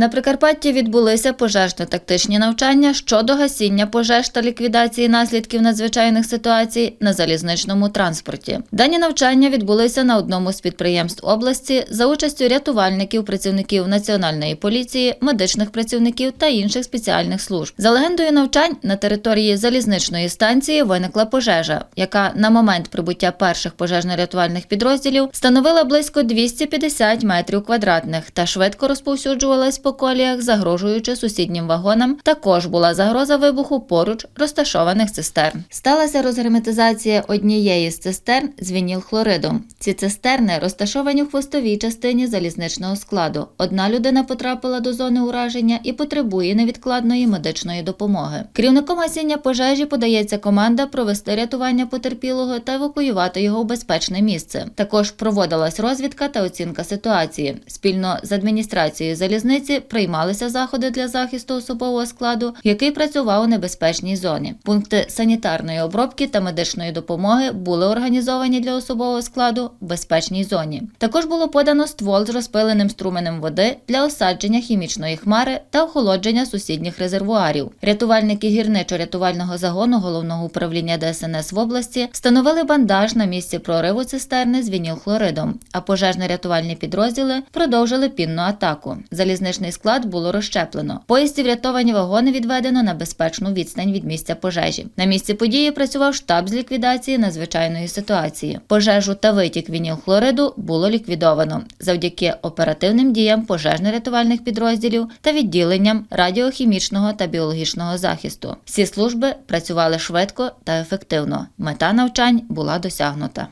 На Прикарпатті відбулися пожежно-тактичні навчання щодо гасіння пожеж та ліквідації наслідків надзвичайних ситуацій на залізничному транспорті. Дані навчання відбулися на одному з підприємств області за участю рятувальників, працівників національної поліції, медичних працівників та інших спеціальних служб. За легендою навчань на території залізничної станції виникла пожежа, яка на момент прибуття перших пожежно-рятувальних підрозділів становила близько 250 метрів квадратних та швидко розповсюджувалась по коліях, загрожуючи сусіднім вагонам. Також була загроза вибуху поруч розташованих цистерн. Сталася розгерметизація однієї з цистерн з вінілхлоридом. Ці цистерни розташовані в хвостовій частині залізничного складу. Одна людина потрапила до зони ураження і потребує невідкладної медичної допомоги. Керівником гасіння пожежі подається команда провести рятування потерпілого та евакуювати його в безпечне місце. Також проводилась розвідка та оцінка ситуації. Спільно з адміністрацією залізниці приймалися заходи для захисту особового складу, який працював у небезпечній зоні. Пункти санітарної обробки та медичної допомоги були організовані для особового складу в безпечній зоні. Також було подано ствол з розпиленим струменем води для осадження хімічної хмари та охолодження сусідніх резервуарів. Рятувальники гірничо-рятувального загону головного управління ДСНС в області встановили бандаж на місці прориву цистерни з вінілхлоридом, а пожежно-рятувальні підрозділи продовжили пінну атаку. Залізничний склад було розщеплено. Поїзді врятовані вагони відведено на безпечну відстань від місця пожежі. На місці події працював штаб з ліквідації надзвичайної ситуації. Пожежу та витік вінілхлориду було ліквідовано завдяки оперативним діям пожежно-рятувальних підрозділів та відділенням радіохімічного та біологічного захисту. Всі служби працювали швидко та ефективно. Мета навчань була досягнута.